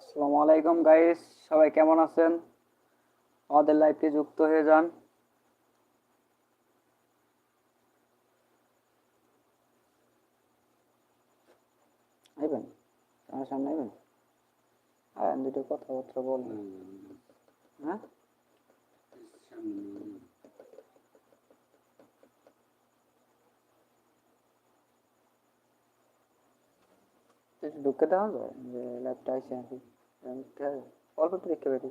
আসসালামু আলাইকুম গাইস সবাই কেমন আছেন? আমাদের লাইভে যুক্ত হয়ে যান। আইবেন? আমার সামনে আইবেন? আর দুটো কথাবার্তা বলবেন হ্যাঁ? একটু ঢুকে দেওয়া যায় যে লাইভটা আইসে আর কি দেখতে হবে। অল্প একটু দেখতে পারি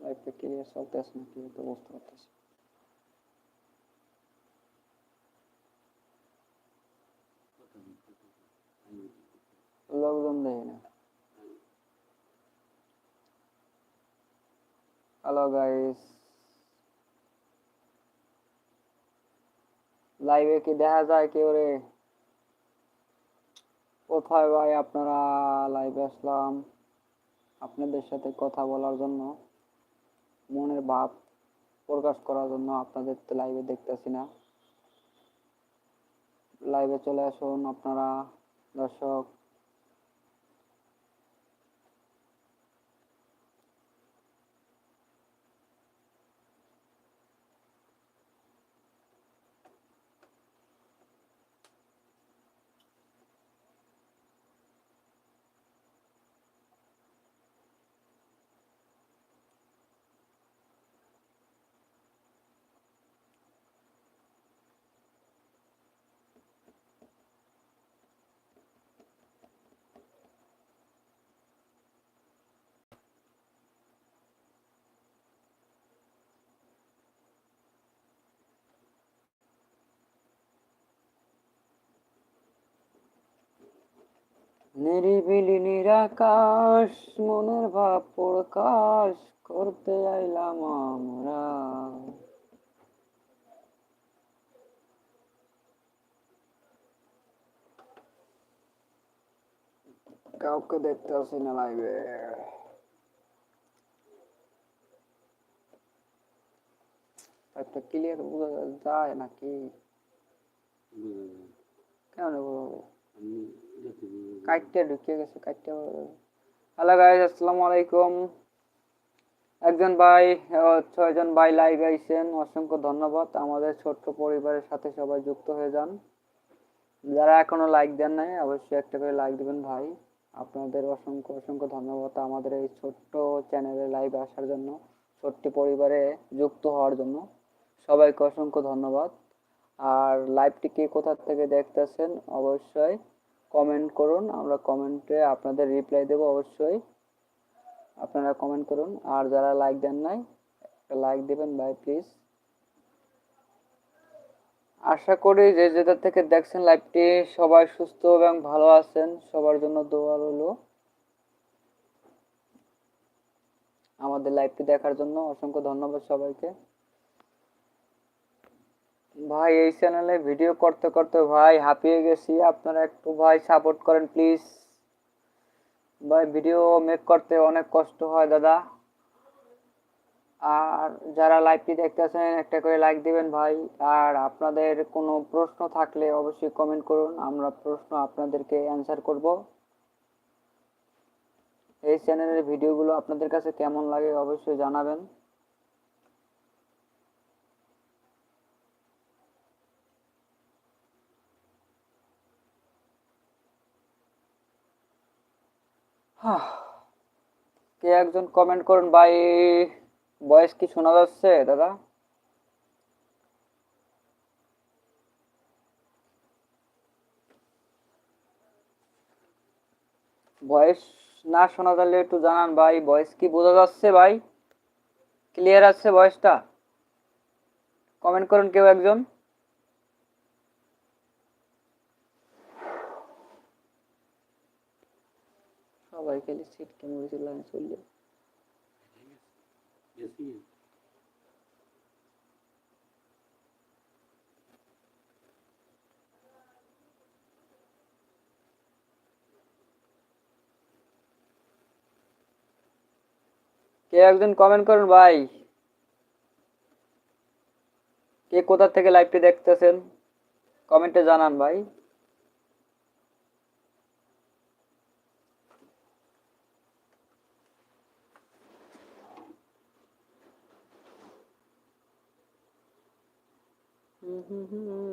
লাইভটা ক্লিয়ার চলতেছে না কি তো বুঝতে পারতেছি লোকজন দেখি না হ্যালো গাইস লাইভে কি দেখা যায় কেউ রে কোথায় ভাই আপনারা? লাইভে আসলাম। আপনাদের সাথে কথা বলার জন্য, মনের ভাব প্রকাশ করার জন্য আপনাদের তো লাইভে দেখতেছি না। লাইভে চলে আসুন আপনারা, দর্শক। নিরিবিলি নিরাকাশ মনের ভাব প্রকাশ করতে আইলাম আমরা। কাউকে দেখতে আসি না লাইভে একটা ক্লিয়ার বোঝা যায় নাকি? কেন বোঝা কাইটটা ঢুকে গেছে কাইটটা হ্যালো গাইস আসসালামু আলাইকুম। একজন ভাই ছয়জন ভাই আইছেন, অসংখ্য ধন্যবাদ। আমাদের ছোট্ট পরিবারের সাথে সবাই যুক্ত হয়ে যান। যারা এখনও লাইক দেন নাই, অবশ্যই একটা করে লাইক দিবেন ভাই। আপনাদের অসংখ্য অসংখ্য ধন্যবাদ আমাদের এই ছোট্ট চ্যানেলে লাইভ আসার জন্য, ছোট্ট পরিবারে যুক্ত হওয়ার জন্য। সবাইকে অসংখ্য ধন্যবাদ। আর লাইভটি কে কোথা থেকে দেখতেছেন? অবশ্যই কমেন্ট করুন, আমরা কমেন্টে আপনাদের রিপ্লাই দেব অবশ্যই। আপনারা কমেন্ট করুন, আর যারা লাইক দেন নাই, একটা লাইক দেবেন ভাই প্লিজ আশা করি যে যেটা থেকে দেখছেন লাইভটি সবাই সুস্থ এবং ভালো আছেন। সবার জন্য দোয়া রইল। আমাদের লাইভটি দেখার জন্য অসংখ্য ধন্যবাদ সবাইকে। ভাই, এই চ্যানেলে ভিডিও করতে করতে ভাই হাঁপিয়ে গেছি। আপনারা একটু ভাই সাপোর্ট করেন প্লিজ ভাই ভিডিও মেক করতে অনেক কষ্ট হয় দাদা। আর যারা লাইভটি দেখতেছেন একটা করে লাইক দিবেন ভাই। আর আপনাদের কোনো প্রশ্ন থাকলে অবশ্যই কমেন্ট করুন, আমরা প্রশ্ন আপনাদেরকে অ্যান্সার করব। এই চ্যানেলের ভিডিওগুলো আপনাদের কাছে কেমন লাগে অবশ্যই জানাবেন। কে একজন কমেন্ট করুন? ভাই ভয়েস কি শোনা যাচ্ছে, দাদা? ভয়েস না শোনা যালে একটু জানান ভাই ভয়েস কি বোঝা যাচ্ছে ভাই? ক্লিয়ার আছে ভয়েসটা কমেন্ট করুন কেউ একজন। সবাই খালি সিট কেমন লাইন চললে কে একজন কমেন্ট করুন ভাই? কে কোথা থেকে লাইভটি দেখতেছেন? কমেন্টে জানান ভাই। Mm-hmm.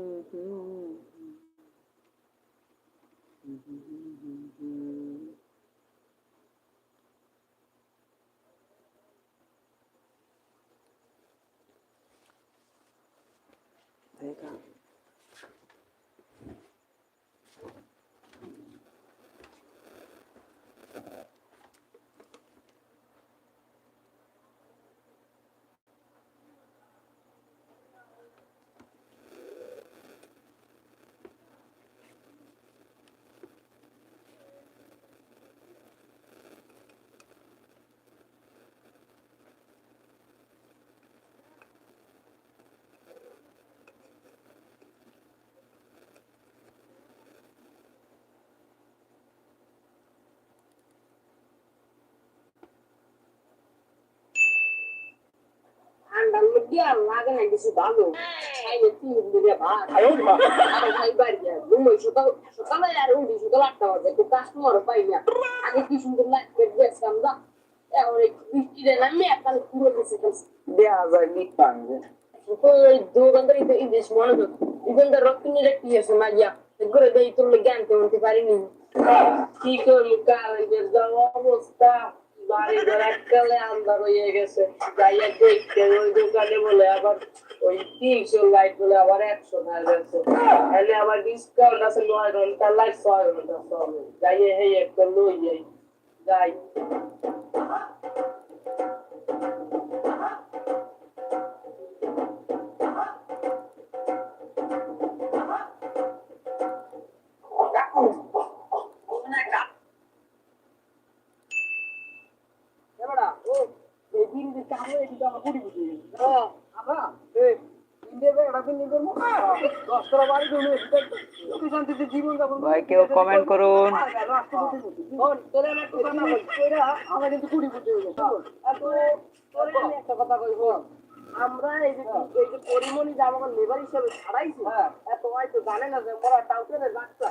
আর লাগে না কিছু ভালো খাইলে তিন দিনে ভাত আর খাই বাড়ি যায় ঘুমোই সকাল সকালে আর উঠি সকাল আটটা বাজে একটু কাস্টমারও পাই না আগে কি সুন্দর লাইট গেছিলাম না এখন এই বৃষ্টিতে নামে এককাল পুরো গেছে দেয়া যায় নিট পাঙ্গে ওই দোকানদার ইতো ইদেশ মনোযোগ দোকানদার রক্ত নিয়ে রাখতে আছে মাঝিয়া করে দেয় তোর জ্ঞান তেমনতে পারিনি কি করব কারেন্টের যা অবস্থা বাড়ি এককালে আন্ধার হয়ে গেছে। যাইয়া দেখতে ওই দোকানে বলে আবার ওই তিনশো লাইট বলে আবার একশো হয়ে গেছে। তাহলে আবার ডিসকাউন্ট আছে নয় ঘণ্টা লাইট ছয় ঘণ্টা যাইয়ে হে একটা লই যাই। তোরে- তোরে আমি একটা কথা কই শোন। আমরা এই যে এই যে পরিমণি যে আমাকে লেবার হিসেবে ছাড়াইছি হ্যাঁ। এত হয়তো জানে না যে মোরা টাউটের বাচ্চা।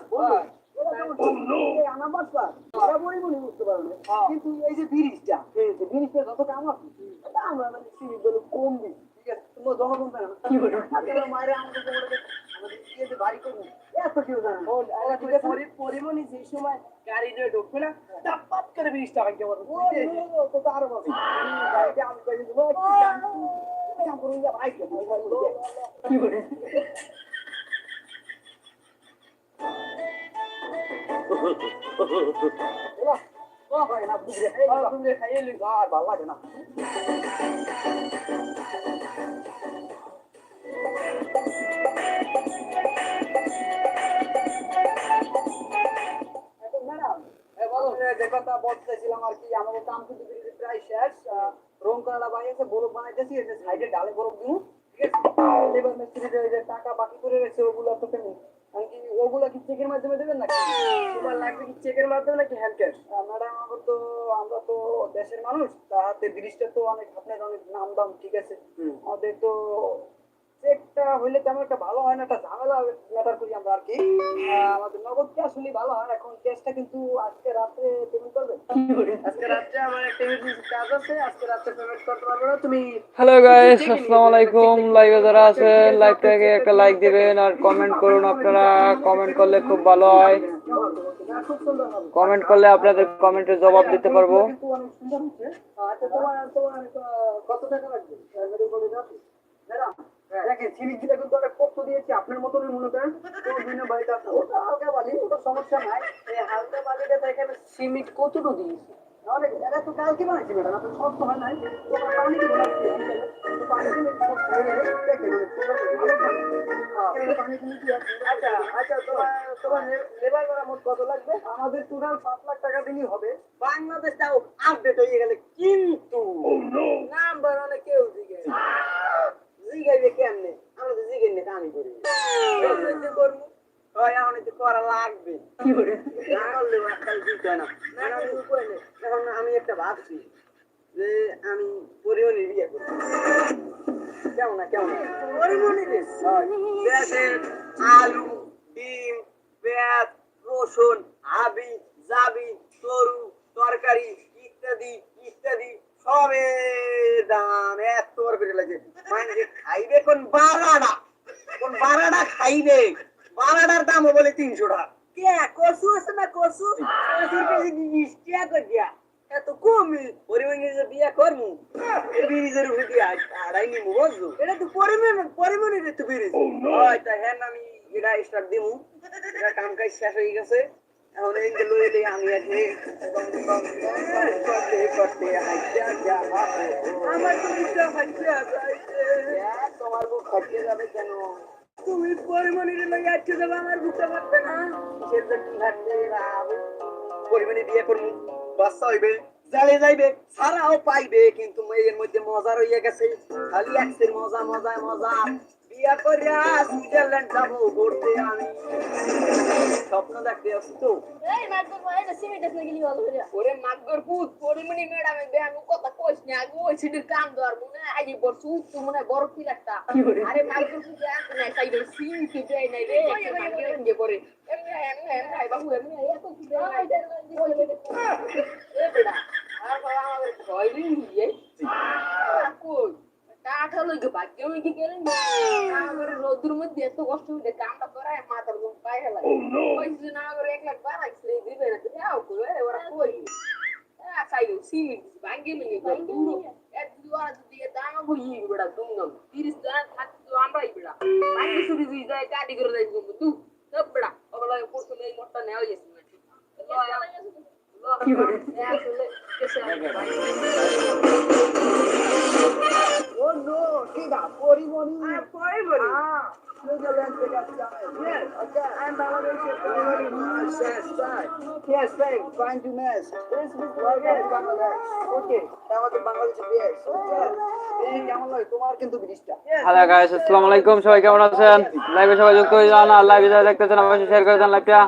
কিন্তু এই যে ব্রিজটা ব্রিজটা যত কাম আছে এটা আমরা পরিমণি যে সময় গাড়ি দিয়ে ঢুকবে না টাপাত করে ব্রিজটা ভাঙতে পারবে আরও ভালো। ভাই, কে, ভাই, ভাই, ভাই, কি যে কথা বলতেছিলাম আর কি, আমাদের কাম কিন্তু ধীরে ধীরে প্রায় শেষ। রং করাটা বানিয়েছে, বরফ বানাইতেছি, এই যে সাইডে ডালে বরফ দিবো, ঠিক আছে? এবার মিস্ত্রিদের যে টাকা বাকি করে রয়েছে, ওগুলো তো। আমি কি ওগুলো কি চেকের মাধ্যমে দেবেন নাকি তোমার লাগবে কি চেকের মাধ্যমে নাকি হ্যান্ড ক্যাশ ম্যাডাম আমরা তো আমরা তো দেশের মানুষ তাহাতে ব্রিজটা তো অনেক আপনার অনেক নাম দাম ঠিক আছে আমাদের তো চেকটা হইলে তেমন একটা ভালো হয় না একটা ঝামেলা ম্যাটার করি আমরা আর কি আমাদের নগদ ক্যাশ হলে ভালো হয় এখন ক্যাশটা কিন্তু আজকে রাত্রে পেমেন্ট করবে। আজকে রাত্রে আমার একটা ইমার্জেন্সি কাজ আছে আজকে রাত্রে পেমেন্ট করতে পারব না তুমি হ্যালো গাইস আসসালামু আলাইকুম। লাইভে যারা আছেন লাইভটাকে একটা লাইক দিবেন আর কমেন্ট করুন আপনারা কমেন্ট করলে খুব ভালো হয়। কমেন্ট করলে আপনাদের কমেন্টের জবাব দিতে পারব। আচ্ছা তোমার তোমার কত টাকা লাগবে? দেখেন সিরিজটা কিন্তু একটা কষ্ট দিয়েছি আপনার মতনই মনে করেন। কোনো বাড়িতে ওটা হালকা বালি ওটা সমস্যা নাই। এই হালকা বালিটা তো এখানে সিমেন্ট কতটুকু দিয়েছি। তাহলে এটা তো কালকে বানাইছি ম্যাডাম আপনার শক্ত হয় নাই। পানি দিয়ে দিলে দিলে আমাদের টোটাল পাঁচ লাখ টাকা দিলেই হবে। বাংলাদেশটাও আপডেট হয়ে গেলে কিন্তু নাম্বার অনেক কেউ জিগে জিগাইবে কেমনে? আমরা তো না। করি করব হয় এখন একটু করা লাগবে। না করলে আজকাল দিতে হয় না। এখন আমি উপায় নেই। এখন আমি একটা ভাবছি যে আমি পরিমণি বিয়ে করব। কেমন না কেমন দেশের আলু ডিম পেঁয়াজ রসুন হাবি জাবি তরু তরকারি ইত্যাদি ইত্যাদি সবের দাম এত করে লাগে মানে খাইবে কোন বাড়ানা কোন বারাটা খাইবে? বারাটার দাম বলে তিনশো টাকা। কে? কসু আছে না কসু কসুর কেজি বিশ টাকা করে দিয়া? এত কমই পরিমাণে যে বিয়া করমু? ব্রিজের উপরে দিয়া আড়াই নিমু বুঝছ এটা তো পরিমাণ পরিমাণে তো ব্রিজ। হয় তা হ্যাঁ আমি এটা স্টার্ট দিমু। এটা কাম কাজ শেষ হয়ে গেছে। জালে যাইবে, সারাও পাইবে, কিন্তু এর মধ্যে মজা রইয়া গেছে। খালি একসের মজা মজা মজা। বিয়া করিয়া সুইজারল্যান্ড যাব ঘুরতে আমি। স্বপ্ন দেখতে আসছি তো। এই মাতবর ভাই এটা সিমেন্ট আছে গেলি ভালো করে ওরে মাগর পুত পরিমণি ম্যাডাম এ আমি কথা কইস না। আগে ওই সিটির কাম দর মনে হয় বড় সুত তো মনে বড় ফিল একটা। আরে মাগর পুত এক না তাই রে সিন কি দেয় নাই রে। মাগর গে করে এমনি এমনি এমনি বাবু এমনি এত কি দেয় নাই। এ বেটা আর বাবা আমাদের কইলি নিয়ে কই? কাঠা লইগে ভাগ্য হইগে গেলেন আমাদের রোদুর মধ্যে এত কষ্ট হইলে কামটা করায় মাথার ঘুম পায় হেলা কইছে না করে এক লাখ বাড়াইছে দিবে না যাও কই ওরা কই Ah, saiu sim, bangi mingi ko duro. Et duara di dama bo yi bida dungam. Tiris dan hat tu amra ibida. Bangi suri di dai ka di gurda ngum tu. Tabda. Ogala ko to nei motta ne al yes. Lo ya. Lo. Ya sule. Kesa. ও নো সবাই কেমন আছেন লাইভে সবাই যুক্ত হয়ে যান আর লাইভে যারা দেখতেছেন অবশ্যই শেয়ার করে দেন লাইভটা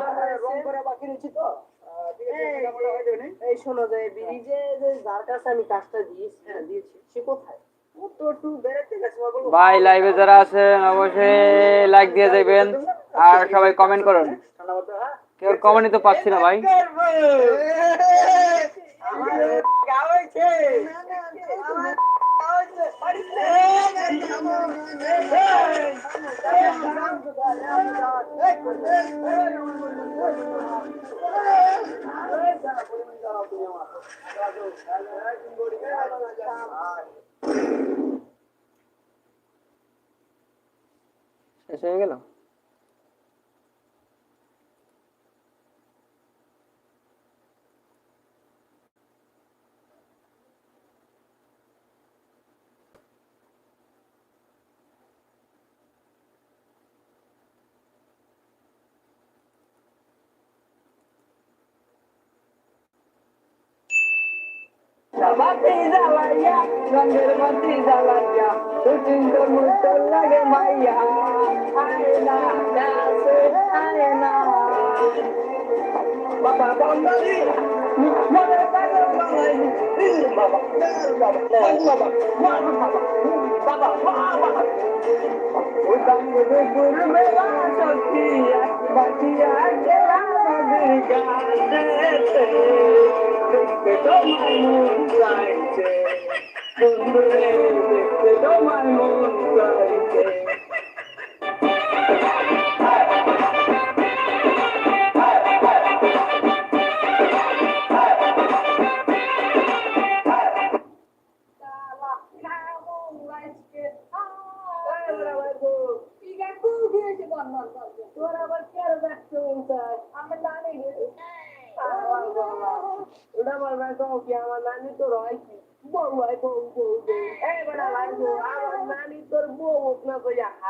আহ, ঠিক আছে কেমন লাগে জানি এই শোনো যে ব্রিজে যে যার কাছে আমি কাজটা দিয়েছি হ্যাঁ দিয়েছি সে কোথায়। ভাই লাইভে যারা আছেন অবশ্যই লাইক দিয়ে যাবেন আর সবাই কমেন্ট করুন হ্যাঁ? কেউ কমেন্টই তো পাচ্ছি না ভাই শেষ হয়ে গেল বাতি জ্বালাইয়া, রঙের বাতি জ্বালাইয়া সুচিন্দর মতো লাগে মাইয়া। আয়না দাসে আয়না বাবা, বাঙালি, মনে পাগল বাঙালি বাবা বাবা বাবা বাবা বাবা বাবা। গুর মেলা সখী বাটিয়া গেলা নদীর গাছে দেখতে তোমায় মন চাইছে বন্ধুরে দেখতে তোমায় মন চাইছে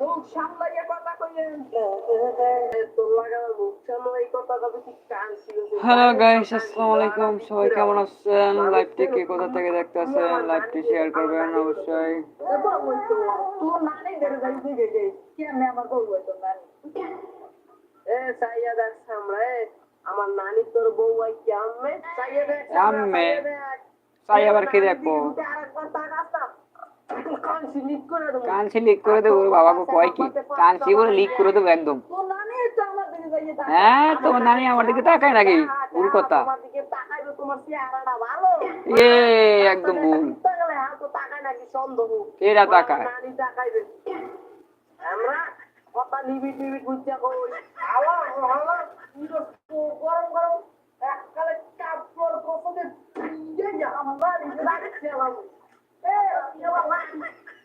মুখ সামলাইয়া কথা কইেন তোর লাগা মুখ সামলাই এই কথাটা বেশি কান ছিল হ্যালো গাইস আসসালামু আলাইকুম। সবাই কেমন আছেন? লাইভটি কে কোথা থেকে দেখতেছেন? লাইভটি শেয়ার করবেন অবশ্যই। তোর নানি ধরে যাই দিকে যাই কেমনে আমার বউ তোর নানি? এ আমার তোর বউ হয় কেমনে সাইয়া দেখ আম্মে। চাই আবার কি দেখব? আরেকবার তাকাস না? কানসি লিক করে দেবো। বাবাকে কয় কি? কানসি বলে লিক করে দেবো একদম। আমার তাকায়। হ্যাঁ তোমার নানি আমার দিকে তাকায় নাকি? ভুল কথা। তোমার দিকে তাকাইবে তোমার চেহারাটা ভালো। এ একদম ভুল। তাকালে হ্যাঁ তো তাকায় নাকি সন্দেহ? এরা তাকায় নানি তাকাইবে। 哎，别玩了，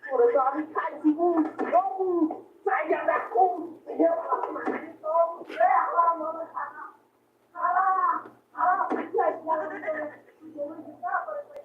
过来找你开心。老公，再见了，老公。别玩了，老公。别玩了，老公。啊啊，再见了，老公。结婚结到多少岁？